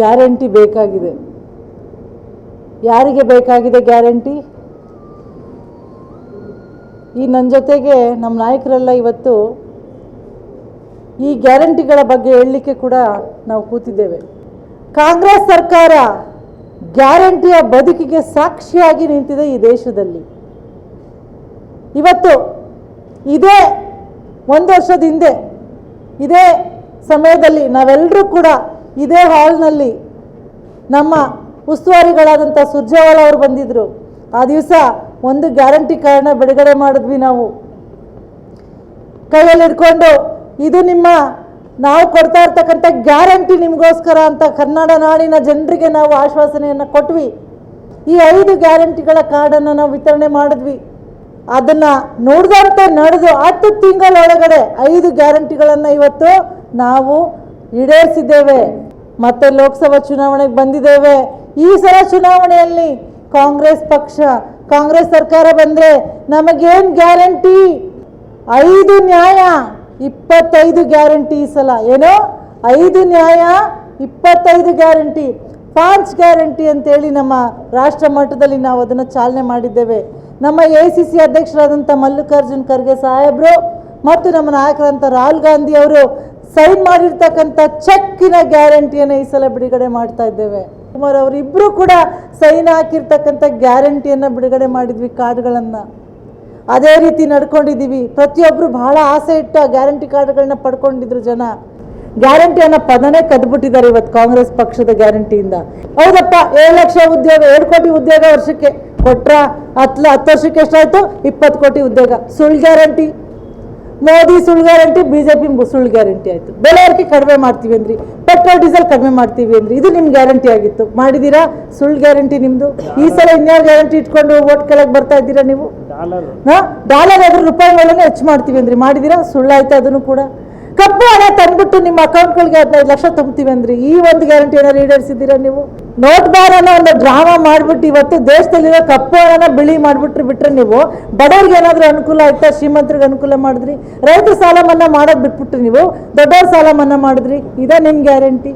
Guarantee ಬೇಕಾಗಿದೆ. ಯಾರಿಗೆ ಬೇಕಾಗಿದೆ ಗ್ಯಾರಂಟಿ? ಈ ನನ್ನ ಜೊತೆಗೆ ನಮ್ಮ ನಾಯಕರೆಲ್ಲ ಇವತ್ತು ಈ ಗ್ಯಾರಂಟಿಗಳ ಬಗ್ಗೆ ಹೇಳಲಿಕ್ಕೆ ಕೂಡ ನಾವು ಕೂತಿದ್ದೇವೆ. ಕಾಂಗ್ರೆಸ್ ಸರ್ಕಾರ ಗ್ಯಾರಂಟಿಯ ಬದುಕಿಗೆ ಸಾಕ್ಷಿಯಾಗಿ ನಿಂತಿದೆ ಈ ದೇಶದಲ್ಲಿ. ಇವತ್ತು ಇದೇ ಒಂದು ವರ್ಷದ ಹಿಂದೆ, ಇದೇ ಸಮಯದಲ್ಲಿ ನಾವೆಲ್ಲರೂ ಕೂಡ ಇದೇ ಹಾಲ್ನಲ್ಲಿ ನಮ್ಮ ಉಸ್ತುವಾರಿಗಳಾದಂಥ ಸುರ್ಜೇವಾಲ ಅವರು ಬಂದಿದ್ದರು ಆ ದಿವಸ ಒಂದು ಗ್ಯಾರಂಟಿ ಕಾರ್ಡ್ನ ಬಿಡುಗಡೆ ಮಾಡಿದ್ವಿ ನಾವು. ಕೈಯಲ್ಲಿ ಇಟ್ಕೊಂಡು ಇದು ನಿಮ್ಮ ನಾವು ಕೊಡ್ತಾ ಇರ್ತಕ್ಕಂಥ ಗ್ಯಾರಂಟಿ ನಿಮಗೋಸ್ಕರ ಅಂತ ಕನ್ನಡ ನಾಡಿನ ಜನರಿಗೆ ನಾವು ಆಶ್ವಾಸನೆಯನ್ನು ಕೊಟ್ವಿ. ಈ ಐದು ಗ್ಯಾರಂಟಿಗಳ ಕಾರ್ಡನ್ನು ನಾವು ವಿತರಣೆ ಮಾಡಿದ್ವಿ. ಅದನ್ನು ನೋಡಿದಂತೆ ನಡೆದು ಹತ್ತು ತಿಂಗಳೊಳಗಡೆ ಐದು ಗ್ಯಾರಂಟಿಗಳನ್ನು ಇವತ್ತು ನಾವು ಈಡೇರಿಸಿದ್ದೇವೆ. ಮತ್ತೆ ಲೋಕಸಭಾ ಚುನಾವಣೆಗೆ ಬಂದಿದ್ದೇವೆ. ಈ ಸಲ ಚುನಾವಣೆಯಲ್ಲಿ ಕಾಂಗ್ರೆಸ್ ಪಕ್ಷ, ಕಾಂಗ್ರೆಸ್ ಸರ್ಕಾರ ಬಂದ್ರೆ ನಮಗೇನ್ ಗ್ಯಾರಂಟಿ? ಐದು ನ್ಯಾಯ, ಇಪ್ಪತ್ತೈದು ಗ್ಯಾರಂಟಿ ಈ ಸಲ. ಏನೋ? ಐದು ನ್ಯಾಯ, ಇಪ್ಪತ್ತೈದು ಗ್ಯಾರಂಟಿ. ಪಾಂಚ್ ಗ್ಯಾರಂಟಿ ಅಂತೇಳಿ ನಮ್ಮ ರಾಷ್ಟ್ರ ಮಟ್ಟದಲ್ಲಿ ನಾವು ಅದನ್ನು ಚಾಲನೆ ಮಾಡಿದ್ದೇವೆ. ನಮ್ಮ ಎ ಸಿ ಸಿ ಅಧ್ಯಕ್ಷರಾದಂಥ ಮಲ್ಲಿಕಾರ್ಜುನ್ ಖರ್ಗೆ ಸಾಹೇಬರು ಮತ್ತು ನಮ್ಮ ನಾಯಕರಂತ ರಾಹುಲ್ ಗಾಂಧಿ ಅವರು ಸೈನ್ ಮಾಡಿರ್ತಕ್ಕಂಥ ಚೆಕ್ಕಿನ ಗ್ಯಾರಂಟಿಯನ್ನು ಈ ಸಲ ಬಿಡುಗಡೆ ಮಾಡ್ತಾ ಇದ್ದೇವೆ. ಕುಮಾರ್ ಅವರಿಬ್ಬರು ಕೂಡ ಸೈನ್ ಹಾಕಿರ್ತಕ್ಕಂಥ ಗ್ಯಾರಂಟಿಯನ್ನು ಬಿಡುಗಡೆ ಮಾಡಿದ್ವಿ ಕಾರ್ಡ್ಗಳನ್ನು. ಅದೇ ರೀತಿ ನಡ್ಕೊಂಡಿದ್ದೀವಿ. ಪ್ರತಿಯೊಬ್ಬರು ಬಹಳ ಆಸೆ ಇಟ್ಟು ಆ ಗ್ಯಾರಂಟಿ ಕಾರ್ಡ್ಗಳನ್ನ ಪಡ್ಕೊಂಡಿದ್ರು ಜನ. ಗ್ಯಾರಂಟಿ ಅನ್ನೋ ಪದನೇ ಕದ್ಬಿಟ್ಟಿದ್ದಾರೆ ಇವತ್ತು ಕಾಂಗ್ರೆಸ್ ಪಕ್ಷದ ಗ್ಯಾರಂಟಿಯಿಂದ. ಹೌದಪ್ಪ, ಏಳು ಲಕ್ಷ ಉದ್ಯೋಗ ಎರಡು ಕೋಟಿ ಉದ್ಯೋಗ ವರ್ಷಕ್ಕೆ. ಕೊಟ್ರ ಹತ್ತು ಹತ್ತು ವರ್ಷಕ್ಕೆ ಎಷ್ಟಾಯ್ತು? ಇಪ್ಪತ್ತು ಕೋಟಿ ಉದ್ಯೋಗ. ಸುಳ್ಳು ಗ್ಯಾರಂಟಿ. ಮೋದಿ ಸುಳ್ಳು ಗ್ಯಾರಂಟಿ ಬಿಜೆಪಿ ಸುಳ್ಳು ಗ್ಯಾರಂಟಿ ಆಯ್ತು. ಬೆಲೆ ಏರಿಕೆ ಕಡಿಮೆ ಮಾಡ್ತೀವಿ ಅಂದ್ರಿ. ಪೆಟ್ರೋಲ್ ಡೀಸೆಲ್ ಕಡಿಮೆ ಮಾಡ್ತೀವಿ ಅಂದ್ರಿ. ಇದು ನಿಮ್ಗೆ ಗ್ಯಾರಂಟಿ ಆಗಿತ್ತು. ಮಾಡಿದೀರಾ? ಸುಳ್ಳು ಗ್ಯಾರಂಟಿ ನಿಮ್ಮದು ಈ ಸಲ ಇನ್ಯಾರು ಗ್ಯಾರಂಟಿ ಇಟ್ಕೊಂಡು ಓಟ್ ಕೆಳಗೆ ಬರ್ತಾ ಇದ್ದೀರಾ ನೀವು? ಹಾ? ಡಾಲರ್ ಆದ್ರೆ ರೂಪಾಯಿ ಮೇಲೆ ಹೆಚ್ಚು ಮಾಡ್ತೀವಿ ಅಂದ್ರಿ. ಮಾಡಿದೀರಾ? ಸುಳ್ಳಾಯ್ತು ಅದನ್ನು ಕೂಡ. ಕಪ್ಪು ಹಣ ತಂದ್ಬಿಟ್ಟು ನಿಮ್ಮ ಅಕೌಂಟ್ಗಳಿಗೆ ಹದಿನೈದು ಲಕ್ಷ ತುಂಬ್ತೀವಿ ಅಂದ್ರಿ. ಈ ಒಂದು ಗ್ಯಾರಂಟಿ ಏನಾರು ಈಡೇರಿಸಿದ್ದೀರಾ ನೀವು? ನೋಟ್ ಬಾರ್ ಅನ್ನೋ ಒಂದು ಡ್ರಾಮಾ ಮಾಡ್ಬಿಟ್ಟು ಇವತ್ತು ದೇಶದಲ್ಲಿರೋ ಕಪ್ಪು ಹಣನ ಬಿಳಿ ಮಾಡ್ಬಿಟ್ರೆ ಬಿಟ್ರೆ ನೀವು, ಬಡವ್ರಿಗೆ ಏನಾದರೂ ಅನುಕೂಲ ಆಯ್ತಾ? ಶ್ರೀಮಂತರಿಗೆ ಅನುಕೂಲ ಮಾಡಿದ್ರಿ? ರೈತರ ಸಾಲ ಮನ್ನಾ ಮಾಡೋದು ಬಿಟ್ಬಿಟ್ರಿ ನೀವು, ದೊಡ್ಡವ್ರ ಸಾಲ ಮನ್ನಾ ಮಾಡಿದ್ರಿ. ಇದೇ ನಿಮ್ಮ ಗ್ಯಾರಂಟಿ